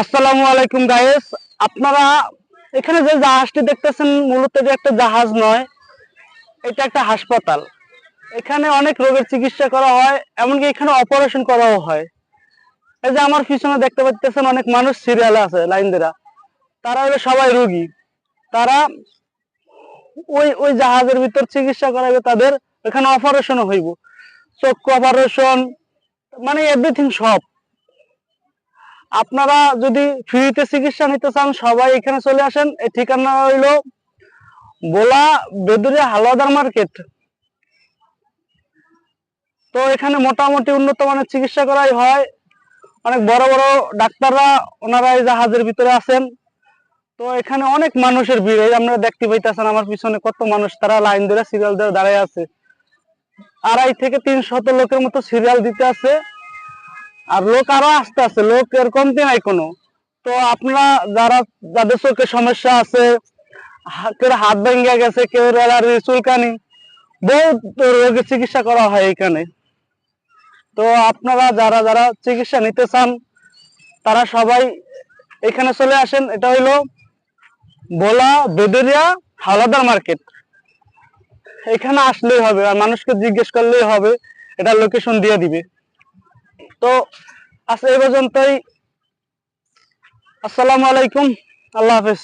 আসসালামু আলাইকুম গায়েস আপনারা এখানে যে জাহাজটি দেখতেছেন, মূলত যে একটা জাহাজ নয়, এটা একটা হাসপাতাল। এখানে অনেক রোগের চিকিৎসা করা হয়, এমনকি এখানে অপারেশন করাও হয়। এই যে আমার পিছনে দেখতে পাচ্ছেন অনেক মানুষ সিরিয়ালে আছে লাইন দেরা তারা হলো সবাই রোগী। তারা ওই ওই জাহাজের ভিতর চিকিৎসা করাবে তাদের এখানে অপারেশনও হইব। চক্ষু অপারেশন মানে এভরিথিং সব। আপনারা যদি ফ্রিতে চিকিৎসা নিতে চান, সবাই এখানে চলে আসেন। এই ঠিকানা হইল বোলা বেদুরিয়া হালুয়াদার মার্কেট। তো এখানে মোটামুটি উন্নত মানের চিকিৎসা করাই হয়। অনেক বড় বড় ডাক্তাররা ওনারা এই জাহাজের ভিতরে আছেন। তো এখানে অনেক মানুষের ভিড়। এই আপনারা দেখতে পাইতেছেন আমার পিছনে কত মানুষ তারা লাইন ধরে সিরিয়াল ধরে দাঁড়ায় আছে। আড়াই থেকে তিন শত লোকের মতো সিরিয়াল দিতে আছে। আর লোক আরও আসতে আছে, লোক এর কমতি নাই কোনো। তো আপনারা যারা, যাদের চোখে সমস্যা আছে কেউ হাত ভেঙে গেছে, কেউ অ্যালার্জি চুলকানি, বহুত রোগের চিকিৎসা করা হয় এখানে। তো আপনারা যারা যারা চিকিৎসা নিতে চান, তারা সবাই এখানে চলে আসেন। এটা হইল বোলা বেদরিয়া হাওলাদার মার্কেট। এখানে আসলেই হবে, আর মানুষকে জিজ্ঞেস করলেই হবে, এটা লোকেশন দিয়ে দিবে। তো আজ এই পর্যন্তই। আসসালামু আলাইকুম। আল্লাহ হাফেজ।